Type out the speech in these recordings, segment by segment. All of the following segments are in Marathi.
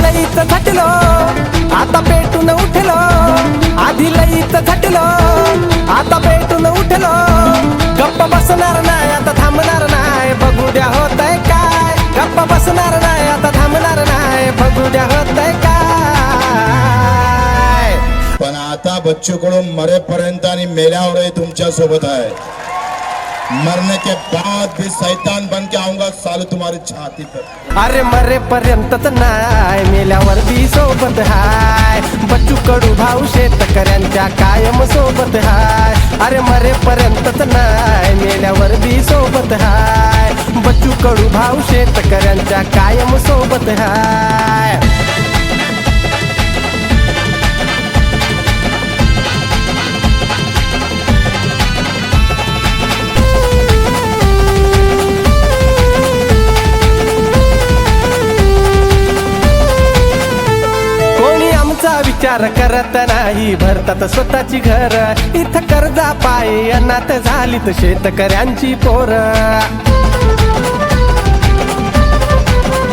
लईत झटलो आता पेटून उठलो. आधी लईत झटलो आता पेटून उठलो. गप्प बसणार नाही आता थांबणार नाही. बघू द्या होतय काय. गप्प बसणार नाही आता थांबणार नाही. बघू द्या होतय काय. पण आता बच्चू कडून मरेपर्यंत आणि मेल्यावरही तुमच्यासोबत आहे. मरने के बाद भी शैतान बन के आऊंगा सालू तुम्हारी छाती पर। अरे मरेपर्यंतच नाय मेल्यावर बी सोबत हाय। बच्चू कडू भाऊ शेतकऱ्यांच्या कायम सोबत हाय। अरे मरेपर्यंतच नाय मेल्यावर बी सोबत हाय। बच्चू कडू भाऊ शेतकऱ्यांच्या कायम सोबत हाय। विचार करत नाही भरतात स्वतःची घर. इथं कर्जा पायी अनाथ झालीत शेतकऱ्यांची पोर.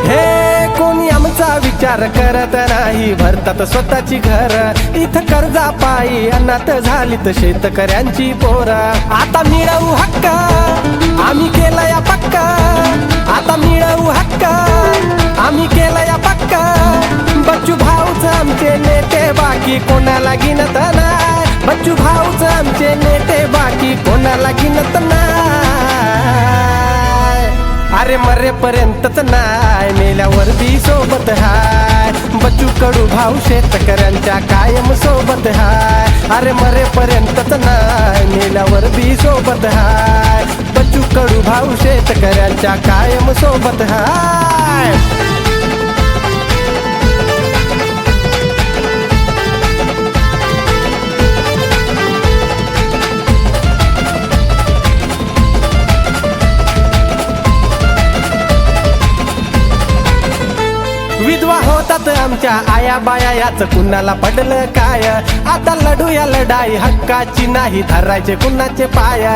हे कोणी आमचा विचार करत नाही भरतात स्वतःची घर. इथं कर्जा पायी अनाथ झालीत शेतकऱ्यांची पोर. आता मिळवू हक्क आम्ही केला या पक्का. आता मिळवू हक्क आम्ही केला या पक्का. कोणाला गिनत नाही. बच्चू भाऊच आमचे नेते बाकी कोणाला गिनत ना अरे मरेपर्यंतच नाय मेल्यावर बी सोबत हाय. बच्चू कडू भाऊ शेतकऱ्यांच्या कायम सोबत हाय. अरे मरेपर्यंतच नाय मेल्यावर बी सोबत हाय. बच्चू कडू भाऊ शेतकऱ्यांच्या कायम सोबत हाय. विधवा होतात आमच्या आया बाया याच कुणाला पडलं काय? आता लढू या लढाई हक्काची नाही धरायचे कुणाचे पाया?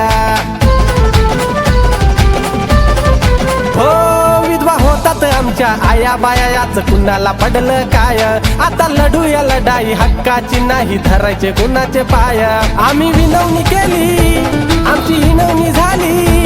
हो विधवा होतात आमच्या आया बाया याच कुणाला पडलं काय? आता लढू या लढाई हक्काची नाही धरायचे कुणाचे पाय? आम्ही विनवणी केली आमची विनवणी झाली.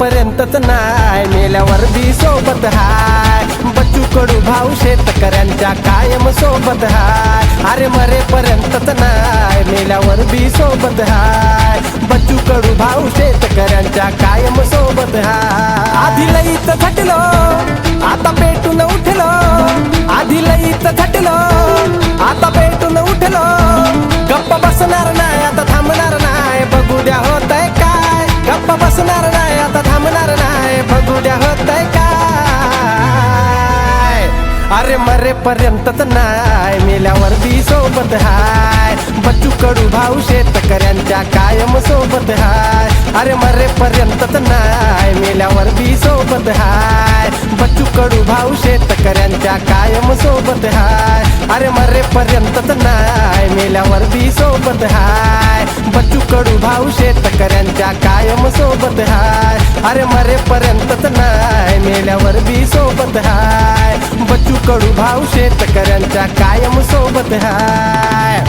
पर्यंतच नाही. नाय मेल्यावर बी सोबत हाय. बच्चू कडू भाऊ शेतकऱ्यांच्या कायम सोबत हाय. अरे मरेपर्यंतच नाय मेल्यावर बी सोबत हाय. बच्चू कडू भाऊ शेतकऱ्यांच्या कायम सोबत हाय. आधी लईत थटलो आता पेटून उठलो. आधी लईत थटलो आता पेटून उठलो. गप्प बसणार नाही आता थांबणार नाही. बघू द्या होतय काय. गप्प बसणार मरेपर्यंतच नाय मेल्यावर बी सोबत हाय. बच्चू कडू भाऊ शेतकऱ्यांच्या कायम सोबत हाय. अरे मरेपर्यंतच नाय मेल्यावर बी सोबत हाय. बच्चू कडू भाऊ शेतकऱ्यांच्या कायम सोबत हाय. अरे मरेपर्यंतच नाय मेल्यावर बी सोबत हाय. बच्चू कडू भाऊ शेतकऱ्यांच्या कायम सोबत हाय. अरे मरेपर्यंतच नाय मेल्यावर बी सोबत हाय. कडू भाऊ शेतकऱ्यांच्या कायम सोबत हाय.